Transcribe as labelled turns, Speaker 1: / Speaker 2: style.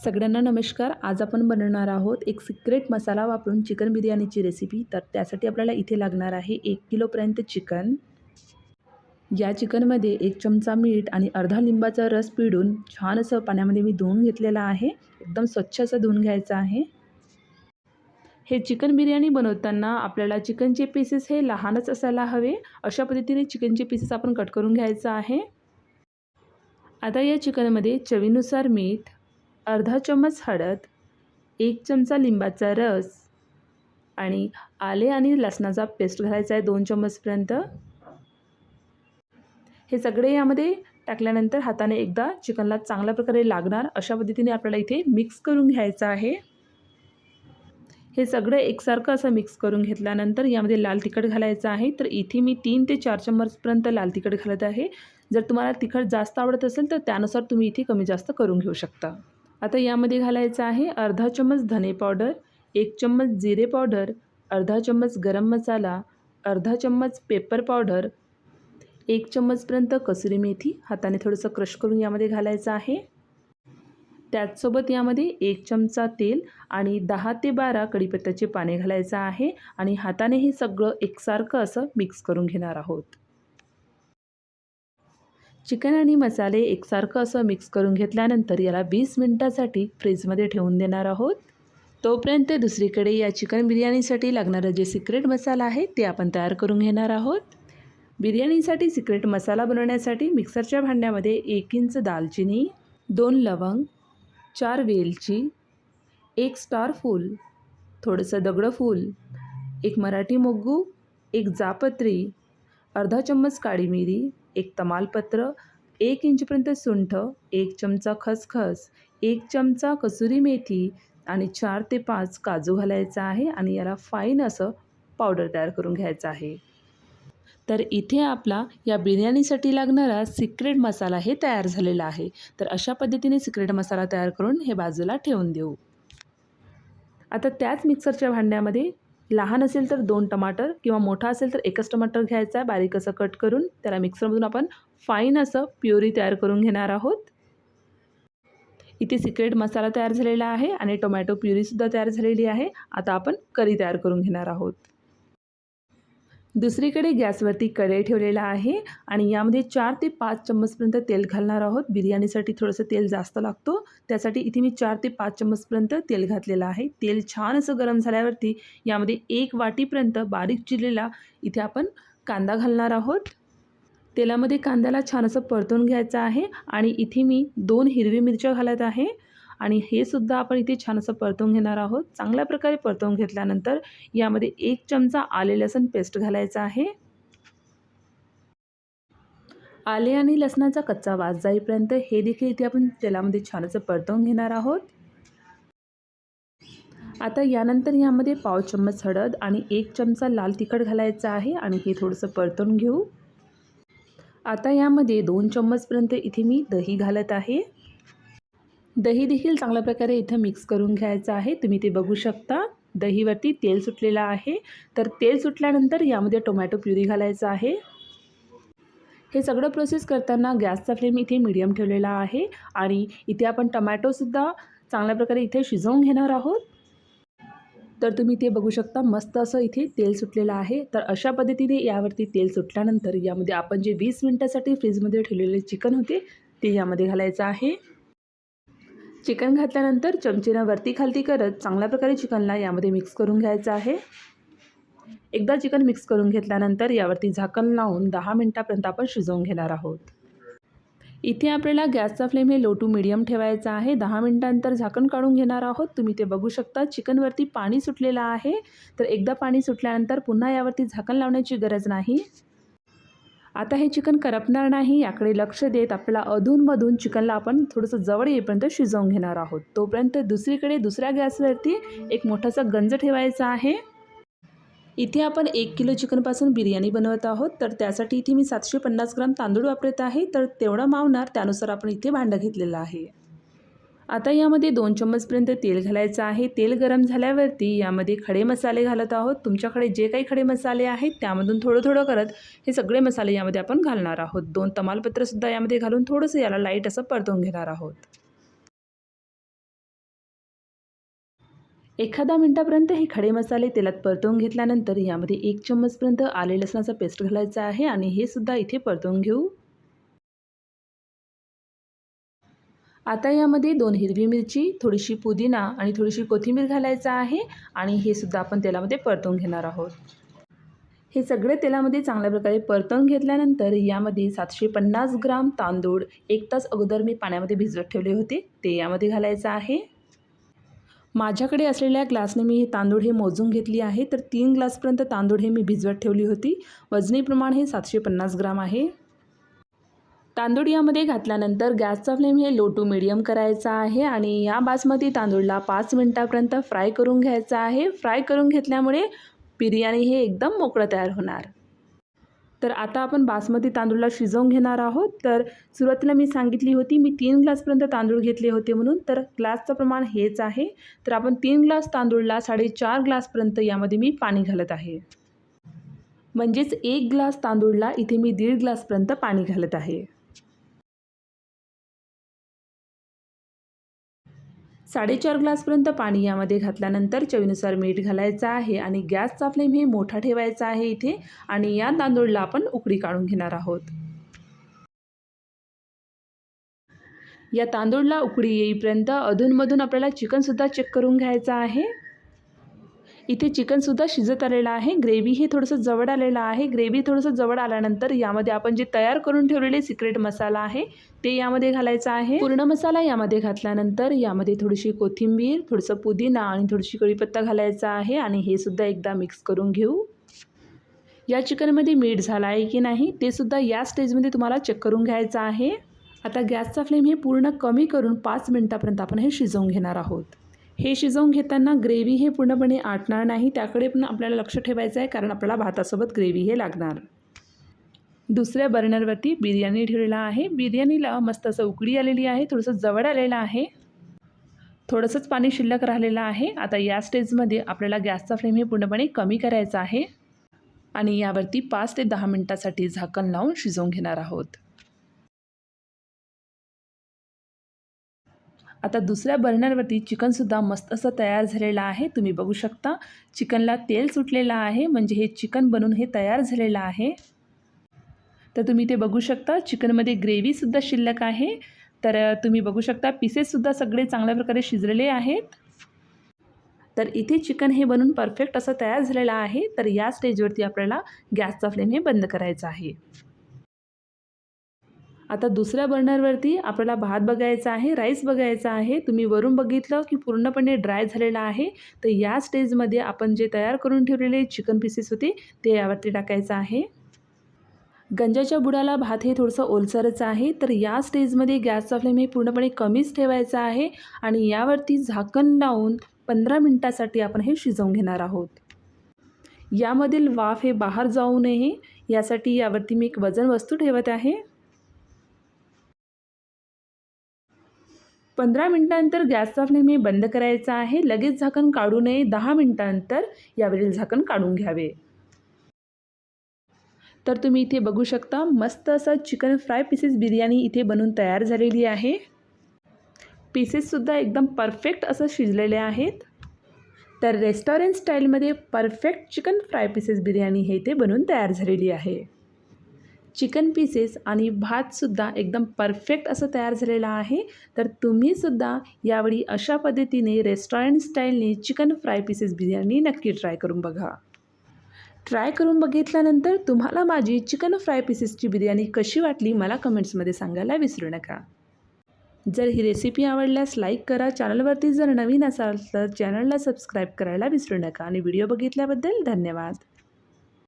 Speaker 1: सगळ्यांना नमस्कार. आज आपण बनवणार आहोत एक सिक्रेट मसाला वापरून चिकन बिर्याणीची रेसिपी तर त्यासाठी आपल्याला इथे लागणार आहे एक किलोपर्यंत चिकन या चिकनमध्ये एक चमचा मीठ आणि अर्धा लिंबाचा रस पिळून छान असं पाण्यामध्ये मी धुवून घेतलेला आहे. एकदम स्वच्छ असं धुवून घ्यायचं आहे. हे चिकन बिर्याणी बनवताना आपल्याला चिकनचे पीसेस हे लहानच असायला हवे. अशा पद्धतीने चिकनचे पीसेस आपण कट करून घ्यायचं आहे. आता या चिकनमध्ये चवीनुसार मीठ अर्धा चम्मच हळद एक चमचा लिंबाचा रस आणि आले आणि लसणाचा पेस्ट घालायचा आहे दोन चम्मचपर्यंत. हे सगळे यामध्ये टाकल्यानंतर हाताने एकदा चिकनला चांगल्या प्रकारे लागणार अशा पद्धतीने आपल्याला इथे मिक्स करून घ्यायचं आहे. हे सगळं एकसारखं असं मिक्स करून घेतल्यानंतर यामध्ये लाल तिखट घालायचं आहे. तर इथे मी तीन ते चार चम्मचपर्यंत लाल तिखट घालत आहे. जर तुम्हाला तिखट जास्त आवडत असेल तर त्यानुसार तुम्ही इथे कमी जास्त करून घेऊ शकता. आता यामध्ये घालायचं आहे अर्धा चम्मच धने पावडर एक चम्मच जिरे पावडर अर्धा चम्मच गरम मसाला अर्धा चम्मच पेपर पावडर एक चम्मचपर्यंत कसुरी मेथी. हाताने थोडंसं क्रश करून यामध्ये घालायचं आहे. त्याचसोबत यामध्ये एक चमचा तेल आणि दहा ते बारा कढीपत्त्याचे पाने घालायचं आहे आणि हाताने हे सगळं एकसारखं असं मिक्स करून घेणार आहोत. चिकन आणि मसाले एकसारखं असं मिक्स करून घेतल्यानंतर याला वीस मिनटासाठी फ्रीजमध्ये ठेवून देणार आहोत. तोपर्यंत दुसरीकडे या चिकन बिर्याणीसाठी लागणारं जे सिक्रेट मसाला आहे ते आपण तयार करून घेणार आहोत. बिर्याणीसाठी सिक्रेट मसाला बनवण्यासाठी मिक्सरच्या भांड्यामध्ये एक इंच दालचिनी दोन लवंग चार वेलची एक स्टार फूल थोडंसं दगडं फूल एक मराठी मोग्गू एक जापत्री अर्धा चम्मच काळी मिरी एक तमालपत्र एक इंचपर्यंत सुंठ एक चमचा खसखस एक चमचा कसुरी मेथी आणि चार ते पाच काजू घालायचा आहे आणि याला फाईन असं पावडर तयार करून घ्यायचं आहे. तर इथे आपला या बिर्याणीसाठी लागणारा सिक्रेट मसाला हे तयार झालेला आहे. तर अशा पद्धतीने सिक्रेट मसाला तयार करून हे बाजूला ठेवून देऊ. आता त्याच मिक्सरच्या भांड्यामध्ये लहान असेल तर दोन टमाटर किंवा मोठा असेल तर एकच टमाटर घ्यायचा आहे. बारीक असं कट करून त्याला मिक्सरमधून आपण फाईन असं प्युरी तयार करून घेणार आहोत. इथे सिक्रेट मसाला तयार झालेला आहे आणि टोमॅटो प्युरीसुद्धा तयार झालेली आहे. आता आपण करी तयार करून घेणार आहोत. दुसरीकडे गॅसवरती कढई ठेवलेला आहे आणि यामध्ये चार ते पाच चम्मचपर्यंत तेल घालणार आहोत. बिर्याणीसाठी थोडंसं तेल जास्त लागतो. त्यासाठी इथे मी चार ते पाच चम्मचपर्यंत तेल घातलेलं आहे. तेल छान असं गरम झाल्यावरती यामध्ये एक वाटीपर्यंत बारीक चिरलेला इथे आपण कांदा घालणार आहोत. तेलामध्ये कांद्याला छान असं परतून घ्यायचं आहे आणि इथे मी दोन हिरवी मिरच्या घालत आहे. आणि हे सुद्धा आपण इथे छान असं परतवून घेणार आहोत. चांगल्या प्रकारे परतवून घेतल्यानंतर यामध्ये एक चमचा आले लसण पेस्ट घालायचा आहे. आले आणि लसणाचा कच्चा वास जाईपर्यंत हे देखील इथे आपण तेलामध्ये छान असं परतवून घेणार आहोत. आता यानंतर यामध्ये पाव चम्मच हळद आणि एक चमचा लाल तिखट घालायचा आहे आणि हे थोडंसं परतून घेऊ. आता यामध्ये दोन चम्मचपर्यंत इथे मी दही घालत आहे. दही देखील चांगल्या प्रकारे इथं मिक्स करून घ्यायचं आहे. तुम्ही ते बघू शकता. दहीवरती तेल सुटलेलं आहे. तर तेल सुटल्यानंतर यामध्ये टोमॅटो प्युरी घालायचं आहे. हे सगळं प्रोसेस करताना गॅसचा फ्लेम इथे मीडियम ठेवलेला आहे. आणि इथे आपण टमॅटोसुद्धा चांगल्या प्रकारे इथे शिजवून घेणार आहोत. तर तुम्ही ते बघू शकता. मस्त असं इथे तेल सुटलेलं आहे. तर अशा पद्धतीने यावरती तेल सुटल्यानंतर यामध्ये आपण जे वीस मिनटासाठी फ्रीजमध्ये ठेवलेले चिकन होते ते यामध्ये घालायचं आहे. चिकन घातल्यानंतर चमचीनं वरती खालती करत चांगल्या प्रकारे चिकनला यामध्ये मिक्स करून घ्यायचं आहे. एकदा चिकन मिक्स करून घेतल्यानंतर यावरती झाकण लावून दहा मिनटापर्यंत आपण शिजवून घेणार आहोत. इथे आपल्याला गॅसचा फ्लेम हे लो टू मिडियम ठेवायचा आहे. दहा मिनटानंतर झाकण काढून घेणार आहोत. तुम्ही ते बघू शकता. चिकनवरती पाणी सुटलेलं आहे. तर एकदा पाणी सुटल्यानंतर पुन्हा यावरती झाकण लावण्याची गरज नाही. आता हे चिकन करपणार नाही याकडे लक्ष देत आपल्याला अधूनमधून चिकनला आपण थोडंसं जवळ येईपर्यंत शिजवून घेणार आहोत. तोपर्यंत दुसरीकडे दुसऱ्या गॅसवरती एक मोठासा गंज ठेवायचा आहे. इथे आपण एक किलो चिकनपासून बिर्याणी बनवत आहोत. तर त्यासाठी इथे मी सातशे पन्नास ग्राम तांदूळ वापरत आहे. तर तेवढं मावणार त्यानुसार आपण इथे भांडं घेतलेलं आहे. आता यामध्ये दोन चम्मचपर्यंत तेल घालायचं आहे. तेल गरम झाल्यावरती यामध्ये खडे मसाले घालत आहोत. तुमच्याकडे जे काही खडे मसाले आहेत त्यामधून थोडं थोडं करत हे सगळे मसाले यामध्ये आपण घालणार आहोत. दोन तमालपत्रसुद्धा यामध्ये घालून थोडंसं याला लाइट असं परतवून घेणार आहोत. एखादा मिनटापर्यंत हे खडे मसाले तेलात परतवून घेतल्यानंतर यामध्ये एक चम्मचपर्यंत आले लसणाचा पेस्ट घालायचा आहे आणि हे सुद्धा इथे परतवून घेऊ. आता यामध्ये दोन हिरवी मिरची थोडीशी पुदिना आणि थोडीशी कोथिंबीर घालायचं आहे आणि हे सुद्धा आपण तेलामध्ये परतवून घेणार आहोत. हे सगळे तेलामध्ये चांगल्या प्रकारे परतवून घेतल्यानंतर यामध्ये सातशे पन्नास ग्राम तांदूळ एक तास अगोदर मी पाण्यामध्ये भिजवत ठेवले होते. ते यामध्ये घालायचं आहे. माझ्याकडे असलेल्या ग्लासने मी हे तांदूळ हे मोजून घेतली आहे. तर तीन ग्लासपर्यंत तांदूळ हे मी भिजवत ठेवली होती. वजनी प्रमाण हे सातशे पन्नास ग्राम आहे. तांदूळ यामध्ये घातल्यानंतर गॅसचा फ्लेम हे लो टू मिडियम करायचा आहे आणि या बासमती तांदूळला पाच मिनटापर्यंत फ्राय करून घ्यायचा आहे. फ्राय करून घेतल्यामुळे बिर्याणी हे एकदम मोकळं तयार होणार. तर आता आपण बासमती तांदूळला शिजवून घेणार आहोत. तर सुरुवातीला मी सांगितली होती मी तीन ग्लासपर्यंत तांदूळ घेतले होते म्हणून. तर ग्लासचं प्रमाण हेच आहे. तर आपण तीन ग्लास तांदूळला साडेचार ग्लासपर्यंत यामध्ये मी पाणी घालत आहे. म्हणजेच एक ग्लास तांदूळला इथे मी दीड ग्लासपर्यंत पाणी घालत आहे. साडेचार ग्लासपर्यंत पाणी यामध्ये घातल्यानंतर चवीनुसार मीठ घालायचं आहे आणि गॅसचा फ्लेम हे मोठा ठेवायचा आहे इथे आणि या तांदूळला आपण उकडी काढून घेणार आहोत. या तांदूळला उकडी येईपर्यंत अधूनमधून आपल्याला चिकनसुद्धा चेक करून घ्यायचं आहे. इथे चिकनसुद्धा शिजत आलेलं आहे. ग्रेव्ही हे थोडंसं जवळ आलेलं आहे. ग्रेव्ही थोडंसं जवळ आल्यानंतर यामध्ये आपण जे तयार करून ठेवलेले सिक्रेट मसाला आहे ते यामध्ये घालायचं आहे. पूर्ण मसाला यामध्ये घातल्यानंतर यामध्ये थोडीशी कोथिंबीर थोडंसं पुदिना आणि थोडीशी कढीपत्ता घालायचा आहे आणि हे सुद्धा एकदा मिक्स करून घेऊ. या चिकनमध्ये मीठ झालं आहे की नाही ते सुद्धा या स्टेजमध्ये तुम्हाला चेक करून घ्यायचं आहे. आता गॅसचा फ्लेम हे पूर्ण कमी करून पाच मिनटापर्यंत आपण हे शिजवून घेणार आहोत. हे शिजवून घेताना ग्रेव्ही हे पूर्णपणे आटणार नाही. त्याकडे पण आपल्याला लक्ष ठेवायचं आहे कारण आपल्याला भातासोबत ग्रेव्ही हे लागणार. दुसऱ्या बर्नरवरती बिर्याणी ठेवलेला आहे. बिर्याणीला मस्त असं उकडी आलेली आहे. थोडंसं जवळ आलेलं आहे. थोडंसंच पाणी शिल्लक राहिलेलं आहे. आता या स्टेजमध्ये आपल्याला गॅसचा फ्लेम हे पूर्णपणे कमी करायचा आहे. आणि यावरती पाच ते दहा मिनटासाठी झाकण लावून शिजवून घेणार आहोत. आता दुसऱ्या बर्नरवरती चिकनसुद्धा मस्त असं तयार झालेलं आहे. तुम्ही बघू शकता. चिकनला तेल सुटलेलं आहे. म्हणजे हे चिकन बनून हे तयार झालेलं आहे. तर तुम्ही ते बघू शकता चिकनमध्ये ग्रेव्हीसुद्धा शिल्लक आहे. तर तुम्ही बघू शकता पीसेससुद्धा सगळे चांगल्या प्रकारे शिजलेले आहेत. तर इथे चिकन हे बनून परफेक्ट असं तयार झालेलं आहे. तर या स्टेजवरती आपल्याला गॅसचा फ्लेम हे बंद करायचा आहे. आता दुसऱ्या बर्नरवरती आपल्याला भात बघायचा आहे राईस बघायचा आहे तुम्ही वरून बघितलं की पूर्णपणे ड्राय झालेला आहे तर या स्टेजमध्ये आपण जे तयार करून ठेवलेले चिकन पीसेस होते ते यावरती टाकायचं आहे. गंजाच्या बुडाला भात हे थोडंसं ओलसरच आहे तर या स्टेजमध्ये गॅसचा फ्लेम हे पूर्णपणे कमीच ठेवायचा आहे आणि यावरती झाकण लावून पंधरा मिनटासाठी आपण हे शिजवून घेणार आहोत. यामधील वाफ हे बाहेर जाऊ नये यासाठी यावरती मी एक वजन वस्तू ठेवत आहे. पंधरा मिनटानंतर गॅसचा फ्लेम हे बंद करायचा आहे. लगेच झाकण काढू नये. दहा मिनटानंतर यावरील झाकण काढून घ्यावे. तर तुम्ही इथे बघू शकता मस्त असं चिकन फ्राय पीसेस बिर्याणी इथे बनवून तयार झालेली आहे. पीसेससुद्धा एकदम परफेक्ट असं शिजलेले आहेत. तर रेस्टॉरंट स्टाईलमध्ये perfect chicken fry pieces biryani हे इथे बनवून तयार झालेली आहे. चिकन पीसेस आणि भातसुद्धा एकदम परफेक्ट असं तयार झालेलं आहे. तर तुम्हीसुद्धा यावेळी अशा पद्धतीने रेस्टॉरंट स्टाईलने चिकन फ्राय पीसेस बिर्याणी नक्की ट्राय करून बघा. ट्राय करून बघितल्यानंतर तुम्हाला माझी चिकन फ्राय पीसेसची बिर्याणी कशी वाटली मला कमेंट्समध्ये सांगायला विसरू नका. जर ही रेसिपी आवडल्यास लाईक करा चॅनलवरती जर नवीन असाल तर चॅनलला सबस्क्राईब करायला विसरू नका. आणि व्हिडिओ बघितल्याबद्दल धन्यवाद.